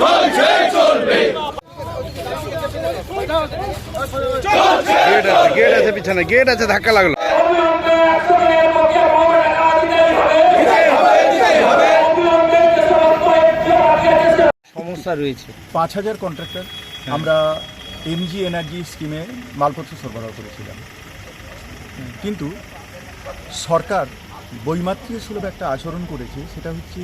চলছে চলবে গেট আছে গেট আছে পিছনে গেট আছে ধাক্কা লাগল সমস্যা রয়েছে। পাঁচ হাজার কন্ট্রাক্টর আমরা এমজি এনার্জি স্কিমে মালপত্র সরবরাহ করেছিলাম। কিন্তু সরকার বৈমাত্রীয় সুলভ একটা আচরণ করেছে সেটা হচ্ছে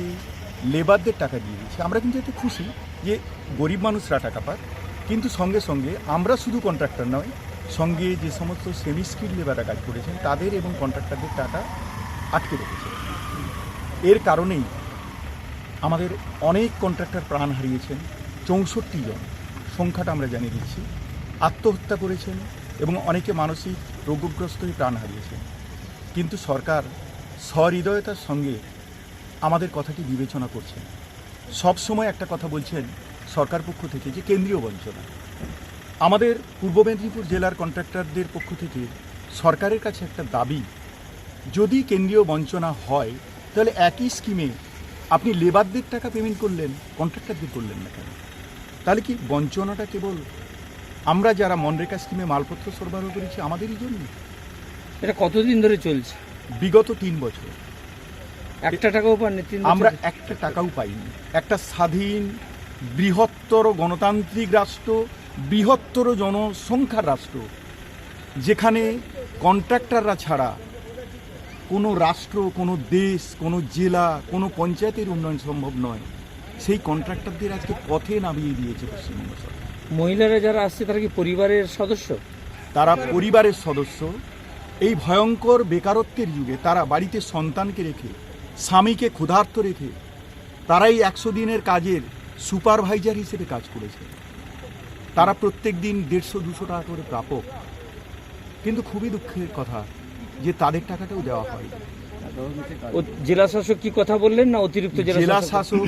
লেবারদের টাকা দিয়ে দিয়েছে। আমরা কিন্তু এতে খুশি যে গরিব মানুষরা টাকা পাক কিন্তু সঙ্গে সঙ্গে আমরা শুধু কন্ট্রাক্টর নয়, সঙ্গে যে সমস্ত সেমি স্কিল লেবাররা কাজ করেছেন, তাদের এবং কন্ট্রাক্টরদের টাকা আটকে রেখেছে। এর কারণেই আমাদের অনেক কন্ট্রাক্টর প্রাণ হারিয়েছেন, চৌষট্টি জন সংখ্যাটা আমরা জানিয়ে দিচ্ছি, আত্মহত্যা করেছেন এবং অনেকে মানসিক রোগগ্রস্ত হয়ে প্রাণ হারিয়েছেন। কিন্তু সরকার সহৃদয়তার সঙ্গে আমাদের কথাটি বিবেচনা করছেন। সব সময় একটা কথা বলছেন সরকার পক্ষ থেকে যে কেন্দ্রীয় বঞ্চনা। আমাদের পূর্ব মেদিনীপুর জেলার কন্ট্রাক্টরদের পক্ষ থেকে সরকারের কাছে একটা দাবি যদি কেন্দ্রীয় বঞ্চনা হয় তাহলে একই স্কিমে আপনি লেবারদের টাকা পেমেন্ট করলেন কন্ট্রাক্টরদের করলেন না কেন? তাহলে কি বঞ্চনাটা কেবল আমরা যারা মনরেগা স্কিমে মালপত্র সরবরাহ করেছি আমাদেরই জন্য? এটা কতদিন ধরে চলছে? বিগত তিন বছর। একটা টাকাও পাননি আমরা একটা টাকাও পাইনি। একটা স্বাধীন বৃহত্তর গণতান্ত্রিক রাষ্ট্র বৃহত্তর জনসংখ্যার রাষ্ট্র যেখানে কন্ট্রাক্টররা ছাড়া কোনো রাষ্ট্র কোনো দেশ কোনো জেলা কোনো পঞ্চায়েতের উন্নয়ন সম্ভব নয়। সেই কন্ট্রাক্টরদের আজকে পথে নামিয়ে দিয়েছে পশ্চিমবঙ্গ সরকার। মহিলারা যারা আসছে তারা কি পরিবারের সদস্য? তারা পরিবারের সদস্য। এই ভয়ঙ্কর বেকারত্বের যুগে তারা বাড়িতে সন্তানকে রেখে স্বামীকে ক্ষুধার্ত রেখে তারাই একশো দিনের কাজের সুপারভাইজার হিসেবে কাজ করেছে। তারা প্রত্যেক দিন দেড়শো দুশো টাকা করে প্রাপক। কিন্তু খুবই দুঃখের কথা যে তাদের টাকাটাও দেওয়া হয় ও জেলা শাসক কি কথা বললেন না অতিরিক্ত জেলা শাসক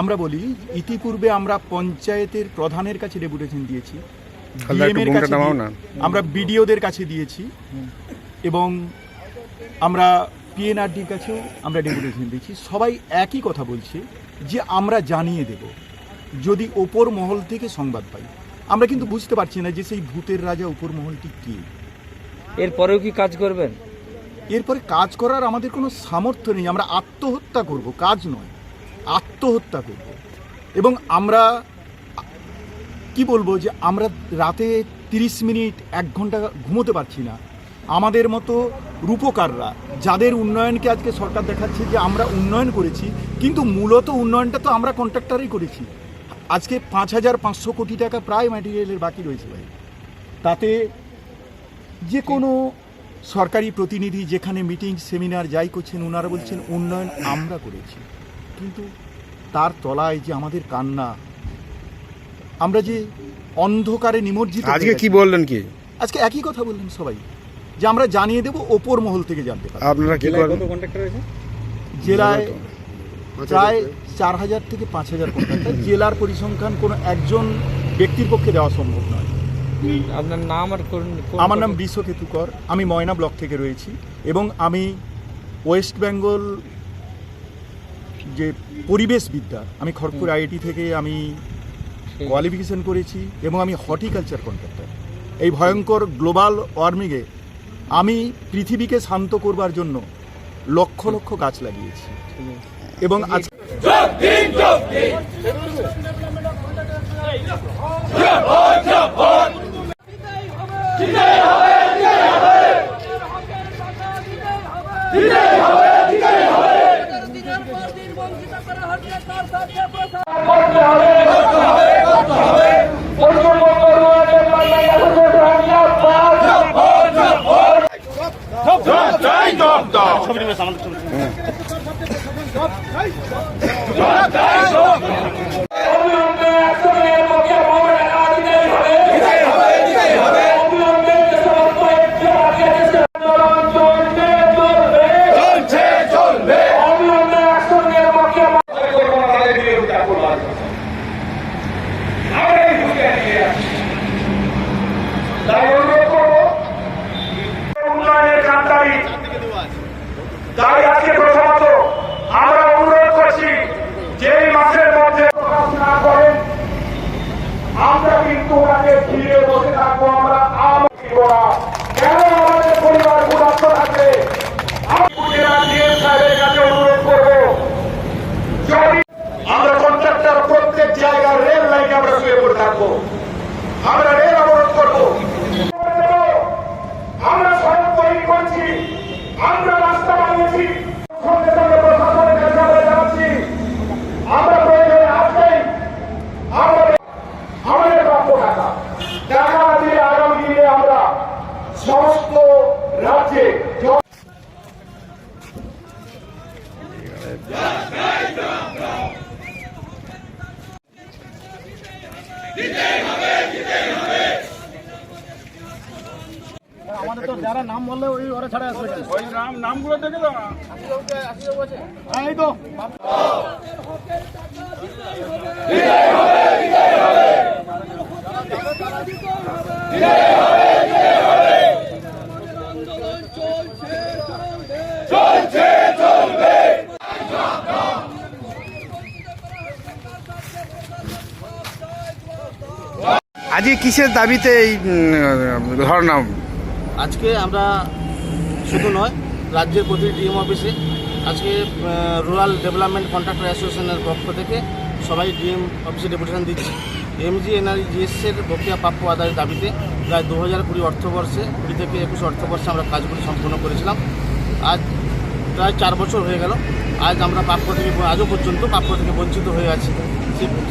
আমরা বলি ইতিপূর্বে আমরা পঞ্চায়েতের প্রধানের কাছে ডেপুটেশন দিয়েছি। আমরা বিডিওদের কাছে দিয়েছি এবং আমরা পিএনআরডির কাছেও আমরা ডেপুটেশন দিয়েছি সবাই একই কথা বলছে যে আমরা জানিয়ে দেব যদি ওপর মহল থেকে সংবাদ পাই। আমরা কিন্তু বুঝতে পারছি না যে সেই ভূতের রাজা উপর মহলটি কী। এরপরেও কি কাজ করবেন? এরপরে কাজ করার আমাদের কোনো সামর্থ্য নেই। আমরা আত্মহত্যা করব কাজ নয় আত্মহত্যা করব। এবং আমরা কি বলব যে আমরা রাতে তিরিশ মিনিট এক ঘণ্টা ঘুমোতে পারছি না। আমাদের মতো রূপকাররা যাদের উন্নয়নকে আজকে সরকার দেখাচ্ছে যে আমরা উন্নয়ন করেছি কিন্তু মূলত উন্নয়নটা তো আমরা কন্ট্রাক্টরই করেছি। আজকে পাঁচ হাজার পাঁচশো কোটি টাকা প্রায় ম্যাটেরিয়ালের বাকি রয়েছে ভাই। তাতে যে কোনো সরকারি প্রতিনিধি যেখানে মিটিং সেমিনার যাই করছেন ওনারা বলছেন উন্নয়ন আমরা করেছি। কিন্তু তার তলায় যে আমাদের কান্না আমরা যে অন্ধকারে নিমজ্জিত আজকে কি বললেন কি? আজকে একই কথা বললেন সবাই। যে আমরা জানিয়ে দেব ওপর মহল থেকে জানতে পারব। আপনারা কি করবেন জেলায় প্রায় চার হাজার থেকে পাঁচ হাজার কন্ট্রাক্টর জেলার পরিসংখ্যান কোনো একজন ব্যক্তির পক্ষে দেওয়া সম্ভব নয়। আপনার নাম আর আমার নাম বিশ্বকেতুকর আমি ময়না ব্লক থেকে রয়েছি এবং আমি ওয়েস্ট বেঙ্গল যে পরিবেশ বিদ্যা আমি খড়গপুর আইআইটি থেকে আমি কোয়ালিফিকেশন করেছি এবং আমি হর্টিকালচার কন্ট্রাক্টর এই ভয়ঙ্কর গ্লোবাল ওয়ার্মিংয়ে আমি পৃথিবীকে শান্ত করবার জন্য লক্ষ লক্ষ গাছ লাগিয়েছি এবং আজ যোগ দিন যোগ দিন জবান জবান দিতেই হবে দিতেই হবে দিতেই হবে দিতেই হবে করতে হবে করতে হবে করতে হবে জবান জবান জব চাই জব দাও তাই আজকে আমাদের তো যারা নাম বললে ওই ওরা ছাড়া আসবে ওই নাম নামগুলো দেখে দাও। তো। বিজয় হবে বিজয় হবে বিজয় হবে। আজকে কিসের দাবিতে এই ধর্ণা? আজকে আমরা শুধু নয়, রাজ্যের প্রতিটি ডিএম অফিসে আজকে রুরাল ডেভেলপমেন্ট কন্ট্রাক্টর অ্যাসোসিয়েশনের পক্ষ থেকে সবাই ডিএম অফিসে ডেপুটেশন দিচ্ছি। এমজি এনআরজিএসের বকেয়া প্রাপ্য আদায়ের দাবিতে প্রায় দু হাজার কুড়ি অর্থবর্ষে, কুড়ি থেকে একুশ অর্থবর্ষে আমরা কাজগুলি সম্পূর্ণ করেছিলাম। আজ প্রায় চার বছর হয়ে গেল। আজ আমরা প্রাপ্য থেকে, আজও পর্যন্ত প্রাপ্য থেকে বঞ্চিত হয়ে আছি।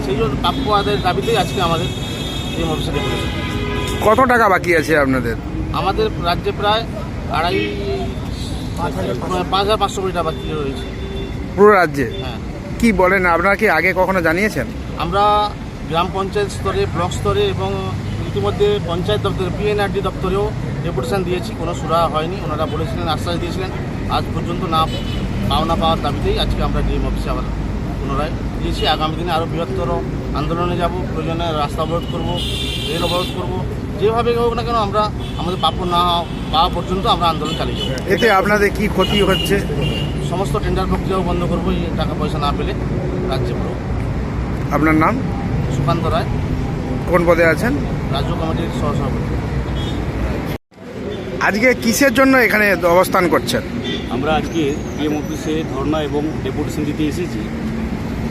সেই জন্য প্রাপ্য আদায়ের দাবিতেই আজকে আমাদের ডিএম অফিসে ডেপুটেশন কত টাকা বাকি আছে আপনাদের? আমাদের রাজ্যে প্রায় আড়াই পাঁচ হাজার পাঁচশো। কোটি টাকা বাকি রয়েছে। পুরো রাজ্যে? হ্যাঁ। কি বলেন আপনারা কি আগে কখনো জানিয়েছেন? আমরা গ্রাম পঞ্চায়েত স্তরে ব্লক স্তরে এবং ইতিমধ্যে পঞ্চায়েত দপ্তরে পিএনআরডি দপ্তরেও ডেপুটেশন দিয়েছি। কোনো সুরা হয়নি। ওনারা বলেছিলেন আশ্বাস দিয়েছিলেন আজ পর্যন্ত না পাওনা পাওয়ার দাবিতেই আজকে আমরা ডিএম অফিসে আবার পুনরায়। দিয়েছি আগামী দিনে আরও বৃহত্তর আন্দোলনে যাব প্রয়োজনে রাস্তা অবরোধ করব রেল অবরোধ করব যেভাবে হোক না কেন আমরা আমাদের প্রাপ্য না পাওয়া পর্যন্ত আমরা আন্দোলন চালিয়ে যাব। এতে আপনাদের কি ক্ষতি হচ্ছে? সমস্ত টেন্ডার প্রক্রিয়াও বন্ধ করব এই টাকা পয়সা না পেলে রাজ্যে পুরো। আপনার নাম? সুকান্ত রায়। কোন পদে আছেন? রাজ্য কমিটির সহসভাপতি। আজকে কিসের জন্য এখানে অবস্থান করছেন? আমরা আজকে ডিএম অফিসে ধর্ণা এবং ডেপুটেশন দিতে এসেছি।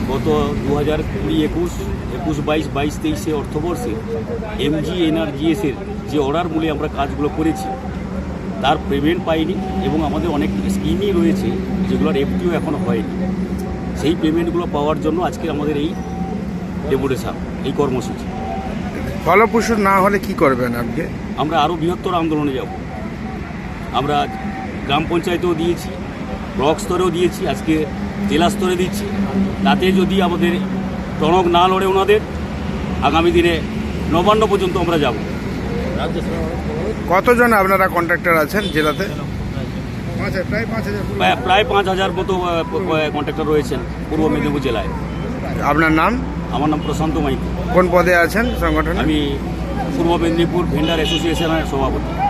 গত দু হাজার কুড়ি একুশ একুশ বাইশ বাইশ তেইশে অর্থবর্ষে এমজি এনআরজিএসের যে অর্ডার মূলে আমরা কাজগুলো করেছি তার পেমেন্ট পাইনি এবং আমাদের অনেক স্কিমই রয়েছে যেগুলোর এফটিও এখনও হয়নি। সেই পেমেন্টগুলো পাওয়ার জন্য আজকে আমাদের এই ডেপুটেশন এই কর্মসূচি। ফলপ্রসূ না হলে কি করবেন আপনি আমরা আরও বৃহত্তর আন্দোলনে যাব। আমরা গ্রাম পঞ্চায়েতেও দিয়েছি ব্লক স্তরেও দিয়েছি আজকে জেলা স্তরে দিচ্ছি। তাতে যদি আমাদের টনক না লড়ে ওনাদের আগামী দিনে নবান্ন পর্যন্ত আমরা যাব। কতজন আপনারা কন্ট্রাক্টর আছেন জেলাতে? প্রায়- প্রায় পাঁচ হাজার মতো কন্ট্রাক্টর রয়েছেন পূর্ব মেদিনীপুর জেলায়। আপনার নাম? আমার নাম প্রশান্ত মাইতি। কোন পদে আছেন সংগঠন? আমি পূর্ব মেদিনীপুর ভেন্ডার অ্যাসোসিয়েশনের সভাপতি।